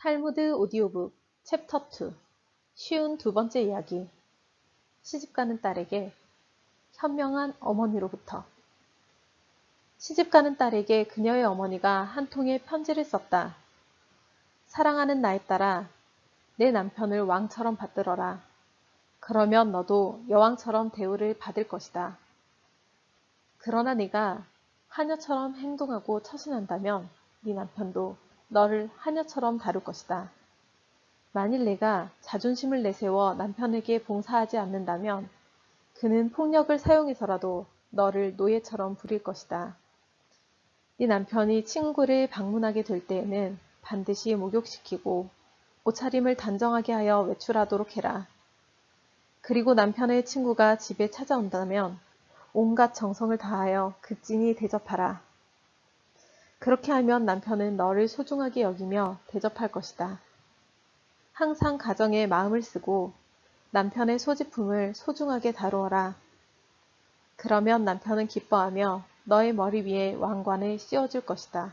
탈무드 오디오북 챕터 2 쉬운 두 번째 이야기 시집가는 딸에게 현명한 어머니로부터 시집가는 딸에게 그녀의 어머니가 한 통의 편지를 썼다. 사랑하는 나에 따라 내 남편을 왕처럼 받들어라. 그러면 너도 여왕처럼 대우를 받을 것이다. 그러나 네가 하녀처럼 행동하고 처신한다면 네 남편도 너를 하녀처럼 다룰 것이다. 만일 내가 자존심을 내세워 남편에게 봉사하지 않는다면 그는 폭력을 사용해서라도 너를 노예처럼 부릴 것이다. 네 남편이 친구를 방문하게 될 때에는 반드시 목욕시키고 옷차림을 단정하게 하여 외출하도록 해라. 그리고 남편의 친구가 집에 찾아온다면 온갖 정성을 다하여 극진히 대접하라. 그렇게 하면 남편은 너를 소중하게 여기며 대접할 것이다. 항상 가정에 마음을 쓰고 남편의 소지품을 소중하게 다루어라. 그러면 남편은 기뻐하며 너의 머리 위에 왕관을 씌워줄 것이다.